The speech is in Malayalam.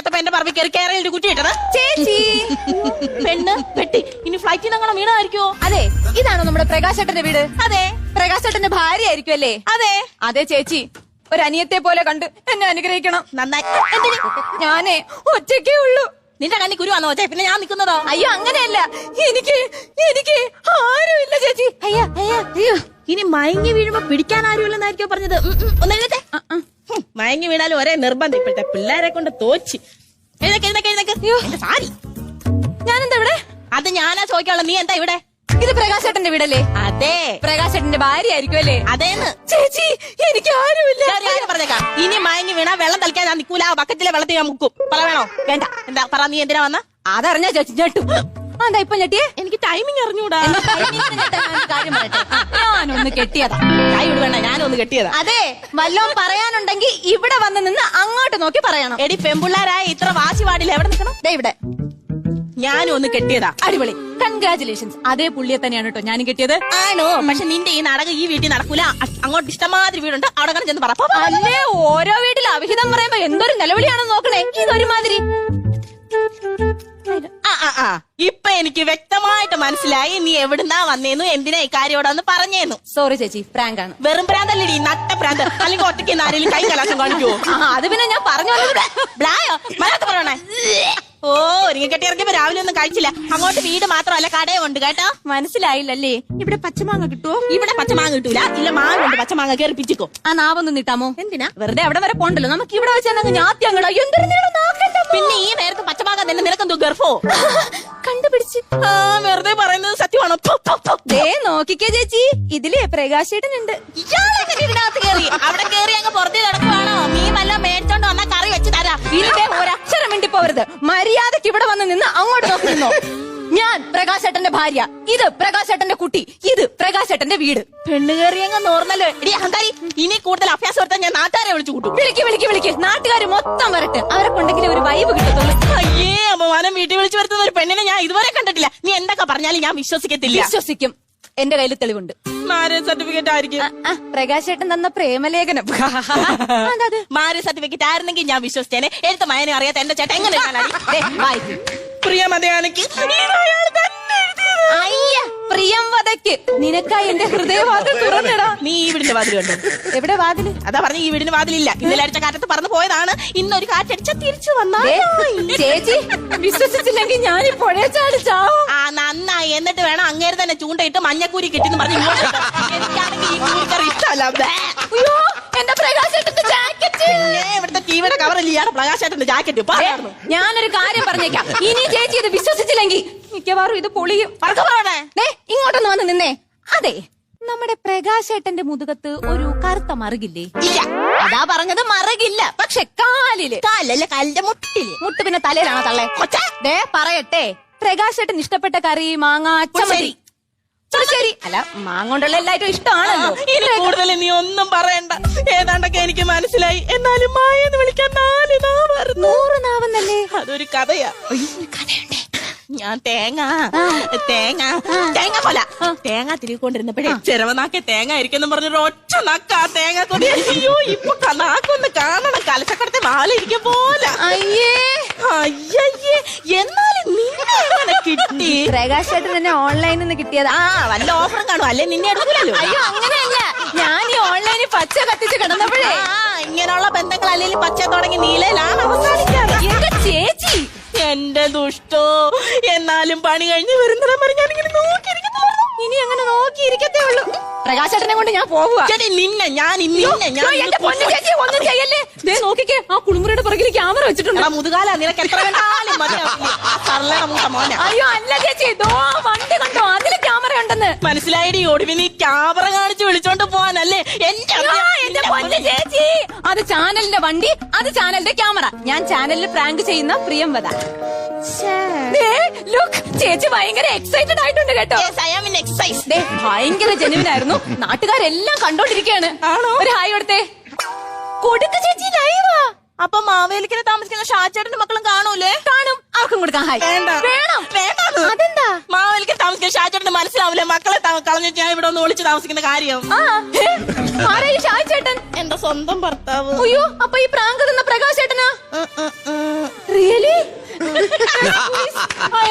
ഇല്ലാത്തപ്പോ എന്റെ പറമ്പിൽ കയറി കയറി ഒരു കുറ്റി ഇട്ടത്. ചേച്ചി. പെണ്ണ് പെട്ടി. ഇനി ഫ്ലൈറ്റിൽ നിന്ന് വീണായിരിക്കോ അതെ ഇതാണോ നമ്മുടെ പ്രകാശേട്ടന്റെ വീട്? അതെ. പ്രകാശേട്ടന്റെ ഭാര്യ ആയിരിക്കും അല്ലേ? അതെ. അതെ ചേച്ചി. ഒരു അനിയത്തെ പോലെ കണ്ട് എന്നെ അനുഗ്രഹിക്കണം. നന്നായി. എന്തിന്? ഞാനേ ഒറ്റയ്ക്കേ ഉള്ളൂ. നിന്റെ കണ്ണി കുരുവാന്നോ ചേ പിന്നെ ഞാൻ നിൽക്കുന്നതോ? അയ്യോ അങ്ങനെയല്ല. എനിക്ക് എനിക്ക് ആരുമില്ല ചേച്ചി. അയ്യോ അയ്യോ അയ്യോ. ഇനി മയങ്ങി വീഴുമ്പോ പിടിക്കാൻ ആരുമില്ലെന്നായിരിക്കോ പറഞ്ഞത്? ഉം, ഉം, ഒന്ന് എഴുന്നേറ്റേ മയങ്ങി വീണാലും ഒരേ നിർബന്ധം. ഇപ്പോഴത്തെ പിള്ളേരെ കൊണ്ട് തോച്ച്. സാരി. ഞാനെന്താ ഇവിടെ? അത് ഞാനാ ചോദിക്കാനുള്ള നീ എന്താ ഇവിടെ? ഇത് പ്രകാശേട്ടന്റെ വീടല്ലേ? അതെ. പ്രകാശേട്ടന്റെ ഭാര്യ ആയിരിക്കും അല്ലേ? അതേന്ന്. ചേച്ചി എനിക്ക് ആരുമില്ല. ഞാൻ പറഞ്ഞേക്കാം. ഇനി മയങ്ങി വീണാ വെള്ളം തളിക്കാൻ ഞാൻ നിൽക്കൂല ബക്കറ്റിലെ വെള്ളത്തിൽ ഞാൻ മുക്കും. പറ വേണോ? വേണ്ട. എന്താ? പറ നീ എന്തിനാ വന്ന? അതറിഞ്ഞാ ചേച്ചി ഞെട്ടും. ഇപ്പൊ ഞെട്ടിയേ? എനിക്ക് ടൈമിംഗ് അറിഞ്ഞൂടാ. ഞാനൊന്ന് കെട്ടിയതാ. കൈ വിട് വേണ്ട ഞാനൊന്ന് കെട്ടിയതാ. അതെ വല്ലോം പറയാനുണ്ടെങ്കിൽ ഇവിടെ വന്ന് നിന്ന് അങ്ങോട്ട് നോക്കി പറയണം. എടി പെമ്പിള്ളാരായ ഇത്ര വാശി പാടില്ല എവിടെ നിൽക്കണം? ദേ ഇവിടെ. ഞാനും ഒന്ന് കെട്ടിയതാ. അടിപൊളി. കൺഗ്രാചുലേഷൻസ് അതേ പുള്ളിയെ തന്നെയാണ് കേട്ടോ ഞാനും കെട്ടിയത്. ആണോ? പക്ഷെ നിന്റെ ഈ നാടകം ഈ വീട്ടിൽ നടക്കൂല. അങ്ങോട്ട് ഇഷ്ടമാതിരി വീടുണ്ട്. അവിടെ കണ്ട് ചെന്ന് പറ. അല്ലേ ഓരോ വീട്ടിൽ അവിഹിതം പറയുമ്പോ എന്തൊരു നിലവിളിയാണെന്ന് നോക്കണേ. ഇതൊരുമാതിരി. ഇപ്പൊ എനിക്ക് വ്യക്തമായിട്ട് മനസ്സിലായി നീ എവിടുന്നാ വന്നേന്നു എന്തിനാ ഇക്കാര്യോടൊന്ന് പറഞ്ഞേന്നു. സോറി ചേച്ചി. പ്രാങ്ക് ആണ് വെറും പ്രാന്തല്ലേ നട്ട പ്രാന്ത്. അല്ലെങ്കിൽ ഒറ്റയ്ക്ക് ആരെങ്കിലും കൈ കലാശം കാണിക്കുവോ? ആ, അത് പിന്നെ ഞാൻ പറഞ്ഞു വന്നത് ബ്ലായോ മലയാളത്ത് പറയണേ ഓ ഒരുങ്ങി കെട്ടി ഇറങ്ങിയപ്പോ രാവിലെ ഒന്നും കഴിച്ചില്ല. അങ്ങോട്ട് വീട് മാത്രമല്ല കടയും ഉണ്ട് കേട്ടോ. മനസ്സിലായില്ലല്ലേ? ഇവിടെ പച്ചമാങ്ങ കിട്ടുമോ ഇവിടെ പച്ചമാങ്ങ കിട്ടൂല. ഇല്ല മാങ്ങ ഉണ്ട് പച്ചമാങ്ങ കേറിപ്പിച്ചിക്കോ. പിച്ചിക്കോ ആ നാവൊന്നും നീട്ടാമോ എന്തിനാ? വെറുതെ അവിടെ വരെ പോണ്ടല്ലോ. നമുക്ക് ഇവിടെ വെച്ച് ഞാൻ എന്തൊരു നീളം നാക്കെന്റെ അമ്മ. പിന്നെ ഈ നേരത്തെ പച്ചമാങ്ങ തന്നെ നിനക്കെന്തോ ഗർഭോ? കണ്ടുപിടിച്ച്. ആ വെറുതെ പറയുന്നത് സത്യമാണോ. ദേ നോക്കിക്കേ ചേച്ചി. ഇതിലേ പ്രകാശേട്ടനുണ്ട്. ഇയാളെങ്ങനെ ഇതിനകത്ത് കേറി. അവിടെ കേറി അങ്ങ് പുറത്ത് കിടക്കുവാണോ? മീൻ മേടിച്ചോണ്ട് വന്നാ കറി വെച്ച് തരാം. ഇതിന്റെ ഒരക്ഷരം വേണ്ടി മര്യാദയ്ക്ക് ഇവിടെ വന്ന് നിന്ന് അങ്ങോട്ട് നോക്കി നിന്നോ. ഞാൻ പ്രകാശേട്ടന്റെ ഭാര്യ. ഇത് പ്രകാശേട്ടന്റെ കുട്ടി. ഇത് പ്രകാശേട്ടന്റെ വീട്. പെണ്ണ് കയറി അങ്ങ് നോർന്നല്ലോ. എടി അഹങ്കാരി. ഇനി കൂടുതൽ അഭ്യാസം എടുത്താൽ ഞാൻ നാട്ടുകാരെ വിളിച്ചു കൂട്ടും. വിളിക്ക് വിളിക്ക് വിളിക്ക്. നാട്ടുകാർ മൊത്തം വരട്ടെ. അവരെ കൊണ്ടെങ്കിലും ഒരു വൈബ് കിട്ടത്തുള്ളൂ. അയ്യേ അമ്മമാനം വീട്ടിൽ വിളിച്ചു വരുത്തുന്ന ഒരു പെണ്ണിനെ ഞാൻ ഇതുവരെ കണ്ടിട്ടില്ല. നീ എന്തൊക്കെ പറഞ്ഞാലും ഞാൻ വിശ്വസിക്കത്തില്ല. വിശ്വസിക്കും. എന്റെ കയ്യിൽ തെളിവുണ്ട്. മാരേജ് സർട്ടിഫിക്കറ്റ് ആയിരിക്കും. പ്രകാശേട്ടൻ തന്ന പ്രേമലേഖനം. മാരേജ് സർട്ടിഫിക്കറ്റ് ആയിരുന്നെങ്കിൽ ഞാൻ വിശ്വസിച്ചേനെ. എടുത്ത മയനെ അറിയാത്ത എന്റെ ചേട്ടൻ എങ്ങനെ അയ്യ പ്രിയംവതയ്ക്ക് നിനക്കായി എന്റെ ഹൃദയവാതിൽ തുറന്നിടാ. നീ ഈ വീടിന്റെ വാതിൽ കണ്ടു എവിടെ വാതിൽ? അതാ പറഞ്ഞ ഈ വീടിന് വാതിലില്ല. ഇന്നലെ അടിച്ച കാറ്റത്ത് പറന്നു പോയതാണ്. ഇന്നൊരു കാറ്റടിച്ച തിരിച്ചു വന്നാ. ചേച്ചി വിശ്വസിച്ചില്ലെങ്കിൽ ഞാൻ ഈ ചാടി ചാവും. ആ നന്നായി എന്നിട്ട് വേണം അങ്ങേര് തന്നെ ചൂണ്ടയിട്ട് മഞ്ഞക്കൂരി കിട്ടിന്ന് പറഞ്ഞു ഇങ്ങോട്ട് ഇട്ടോ. എനിക്കാണെങ്കിൽ ഈ കൂരിക്കറി ഇഷ്ടമല്ല. അയ്യോ എന്റെ പ്രകാശേട്ടന്റെ ജാക്കറ്റ്. പിന്നെ ഇവിടുത്തെ ടിവിയുടെ കവറിൽ ഇയാളെ പ്രകാശേട്ടന്റെ ജാക്കറ്റ്. ഞാനൊരു കാര്യം പറഞ്ഞേക്കാം. ഇനി ചേച്ചി ഇത് വിശ്വസിച്ചില്ലെങ്കിൽ മിക്കവാറും ഇത് പൊളിയും. ദേ, ഇങ്ങോട്ടൊന്ന് വന്ന് നിന്നേ. അതെ. നമ്മുടെ പ്രകാശേട്ടന്റെ മുതുകത്ത് ഒരു കറുത്ത മറുകില്ലേ? ഇല്ല. അതാ പറഞ്ഞത് മറുകില്ല. പക്ഷെ കാലിൽ. കാലല്ല കല്ലിന്റെ മുട്ടിൽ. മുട്ട് പിന്നെ തലയിലാണോ തള്ളേ? കൊച്ചേ. ദേ പറയട്ടെ. പ്രകാശേട്ടൻ ഇഷ്ടപ്പെട്ട കറി മാങ്ങ ചമ്മന്തി. ശരി. അല്ല മാങ്ങോണ്ടുള്ള എല്ലായിട്ടും ഇഷ്ടമാണല്ലോ. ഇനി കൂടുതൽ നീ ഒന്നും പറയണ്ട. ഏതാണ്ടൊക്കെ എനിക്ക് മനസ്സിലായി. എന്നാലും മായ എന്ന് വിളിക്കാൻ നാല് നാവായിരുന്നു നൂറ് നാവെന്നല്ലേ? അതൊരു കഥയാ. ഞാൻ തേങ്ങ. തേങ്ങ. തേങ്ങ കൊല തേങ്ങ തിരികൊണ്ടിരുന്നപ്പോഴേ ചെരവനാക്കെ തേങ്ങ ഇരിക്കുന്നു പറഞ്ഞൊരു ഒറ്റ നക്ക ആ തേങ്ങ കൊടി. അയ്യോ ഇപ്പൊ നാക്കൊന്ന് കാണണം. കലശക്കടത്തെ വാലിരിക്കും പോലെ. അയ്യേ. അയ്യേ എങ്ങനെ കിട്ടി തന്നെ എന്നെ ഓൺലൈനിൽ നിന്ന് കിട്ടിയത്. ആ വല്ല ഓഫറും കാണും. അല്ലെ നിന്നെ എടുക്കില്ലല്ലോ അയ്യോ അങ്ങനെയല്ല. ഞാൻ ഈ ഓൺലൈനിൽ പച്ച കത്തിച്ച് കിടന്നപ്പോഴേ. ആ ഇങ്ങനെയുള്ള ബന്ധങ്ങൾ അല്ലെങ്കിൽ പച്ച തുടങ്ങി നീലയിലാണ് അവസാനിക്കാറ്. എന്റെ ചേച്ചി. എന്റെ ദുഷ്ടോ എന്നാലും പണി കഴിഞ്ഞ് വരുന്നിടം വരെ ഞാനിങ്ങനെ നോക്കിയിരിക്കുന്നു ഇനി അങ്ങനെ നോക്കിയിരിക്കത്തേ ഉള്ളൂ പ്രകാശേട്ടനെ കൊണ്ട് ഞാൻ പോവുക. ചേട്ടി നിന്നെ ഞാൻ നിന്നെ ഞാൻ എന്റെ പൊന്നു ചേച്ചി ഒന്നും ചെയ്യല്ലേ? ദേ നോക്കിക്കേ ആ കുളിമുറിയുടെ പുറകിൽ ക്യാമറ വെച്ചിട്ടുണ്ട്. മുതുകാല നിനക്ക് എത്ര വേണ്ടാലും മതിയാവില്ല. ആ മൂത്ത മോനെ. അയ്യോ അല്ല ചേച്ചി ദോ വണ്ടി കണ്ടോ? അതിൽ ക്യാമറ ഉണ്ടെന്ന്. മനസ്സിലായിടി ഒടുവിൽ നീ ക്യാമറ കാണിച്ച് വിളിച്ചോണ്ട് പോവാനല്ലേ? എന്റെ ചേച്ചി. അത് ചാനലിന്റെ വണ്ടി അത് ചാനലിന്റെ ക്യാമറ. ഞാൻ ചാനലിൽ പ്രാങ്ക് ചെയ്യുന്ന പ്രിയംവത. look, ചേച്ചി ഭയങ്കര എക്സൈറ്റഡ് ആയിട്ടുണ്ട് കേട്ടോ. ഭയങ്കര ജനുവിനായിരുന്നു നാട്ടുകാരെല്ലാം കണ്ടോണ്ടിരിക്കയാണ്. ഒരു ഹായ് കൊടുത്തേ. കൊടുക്ക ചേച്ചി ലൈവാ അപ്പൊ മാവേലിക്കനെ താമസിക്കുന്ന ഷാച്ചേട്ടന്റെ മക്കളും കാണൂലേ? കാണും. അവർക്കും കൊടുക്കാം ഹായ് വേണ്ട. വേണം. വേണ്ടാന്ന്. അതെന്താ? മാവേലിക്കൻ താമസിക്കുന്ന ഷാച്ചേട്ടന് മനസ്സിലാവില്ല? മക്കളെ ത- കളഞ്ഞിട്ട് ഞാൻ ഇവിടെ ഒന്ന് ഒളിച്ച് താമസിക്കുന്ന കാര്യം. ആ ഹേ, ആരാ ഈ ഷായ് ചേട്ടൻ എന്റെ സ്വന്തം ഭർത്താവ്. അയ്യോ അപ്പൊ ഈ പ്രാങ്ക് തന്ന പ്രകാശ് ചേട്ടനാ. ഐ